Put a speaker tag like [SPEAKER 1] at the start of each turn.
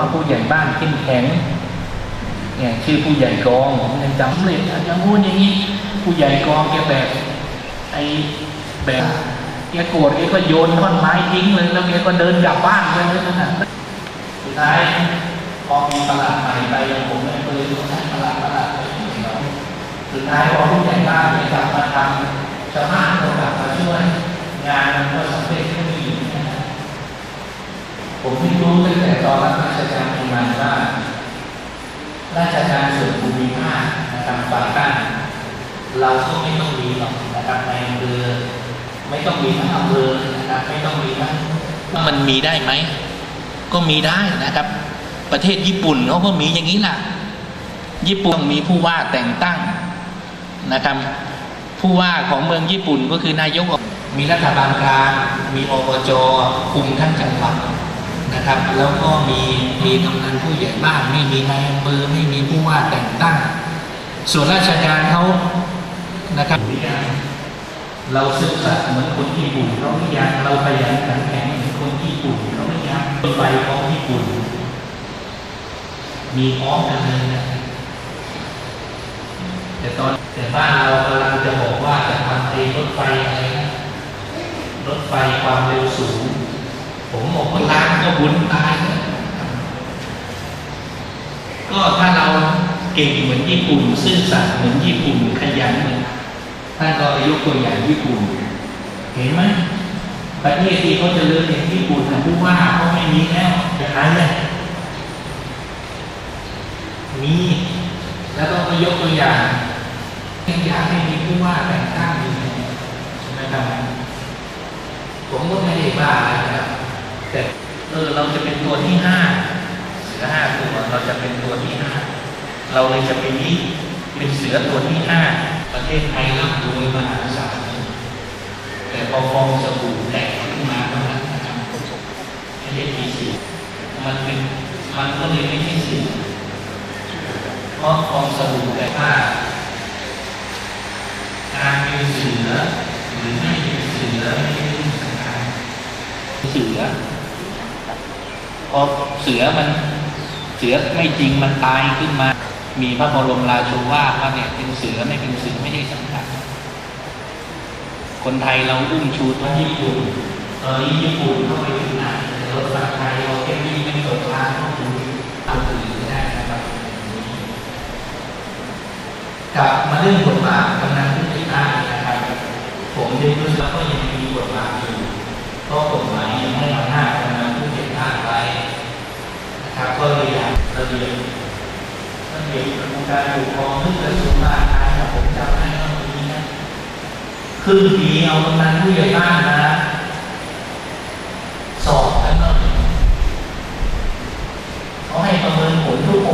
[SPEAKER 1] ว่าผู้ใหญ่บ้านเข้มแข็งเนี่ยชื่อผู้ใหญ่กองผมยังจำเลยนะอย่างงู้นอย่างนี้ผู้ใหญ่กองแกแบบไอ้แบบแกโกรธแกก็โยนท่อนไม้ทิ้งเลยแล้วแกก็เดินกลับบ้านไปเลยนะสุดท้ายพอมีตลาดใหม่ไปผมเลยก็เลยต้องใช้ตลาดตลาดไปสุดท้ายพอผู้ใหญ่บ้านกลับมาทำชาวบ้านก็กลับมาช่วยงานมันก็สำเร็จไม่มีอยู่แค่นั้ผมเพิ่รู้ตั้งแต่ตอนรับ ราชการใหม่ๆว่า ราชการส่วนภูมิภาคนะครับฝ่ายบ้านเราก็ไม่ต้องมีหรอกนะครับในอำเภอไม่ต้องมีทั้งอำเภอนะครับไม่ต้องมีทั้งมันมีได้ไหมก็มีได้นะครับ ประเทศญี่ปุ่นเขาก็มีอย่างนี้แหละญี่ปุ่นมีผู้ว่าแต่งตั้งนะครับผู้ว่าของเมืองญี่ปุ่นก็คือนายกมีรัฐบาลกลางมีอบจคุมทั้งจังหวัด นะครับ แล้วก็มีมีกำนันผู้ใหญ่บ้าน ไม่มีนายอำเภอไม่มีผู้ว่าแต่งตั้ง ส่วนราชการเขานะครับเราศึกษาเหมือนคนญี่ปุ่นเขาไม่ยังเราพยายามขันแข็งเหมือนคนญี่ปุ่นเขาไม่ยังรถไฟของญี่ปุ่น มีพร้อมกันเลยนะแต่ตอนแต่บ้านเรากำลังจะบอกว่าจะทำไอ้รถไฟอะไรนะรถไฟความเร็วสูง ผมบอกว่า ก็บุญตาย ก็ถ้าเราเก่งเหมือนญี่ปุ่น ซื่อสัตย์เหมือนญี่ปุ่นขยันเหมือนท่านก็ยกตัวอย่างญี่ปุ่น เห็นไหมประเทศที่เขาเจริญอย่างญี่ปุ่นนะผู้ว่าเขาไม่มีแล้วจะหายไหมมีแล้วก็มายกตัวอย่างยังอยากให้มีผู้ว่าแต่งตั้งอยู่นะครับผมก็ไม่ได้บ้าอะไรนะ ออเราจะเป็นตัวที่ห้าเสือห้าตัวเราจะเป็นตัวที่ห้าเราเลยจะเป็นนี้เป็นเสือตัวที่ห้าประเทศไทยร่ำรวยมหาศาลแต่พอฟองสบู่แตกขึ้นมาเท่านั้นนะครับไม่ได้มีสีมันเป็นมันก็เลยไม่ใช่สีเพราะฟองสบู่แต่ว่าการเป็นเสือหรือไม่เป็นเสือไม่ใช่เรื่องสำคัญเสือ พอเสือมันเสือไม่จริงมันตายขึ้นมา มีพระบรมราโชวาทว่าเนี่ยเป็นเสือไม่เป็นเสือไม่ได้สำคัญคนไทยเราอุ้มชูตัวญี่ปุ่นตอนนี้ญี่ปุ่นเข้าไปถึงไหนรถฝั่งไทยเราแค่นี้ไม่ตกทางเข้าถึงเอาถือไม่ได้นะครับกลับมาเรื่องบทบาทกำนันผู้ใหญ่บ้านนะครับ ผมยังรู้สึกว่าก็ยังมีบทบาทอยู่ ระเบียบระเบียบกระบวนการปกครองที่กระทรวงมหาดไทยผมจำได้ว่ามีนะครึ่งปีเอากำนันผู้ใหญ่บ้านมาสอบกันหน่อยเขาให้ประเมินผลทุกอง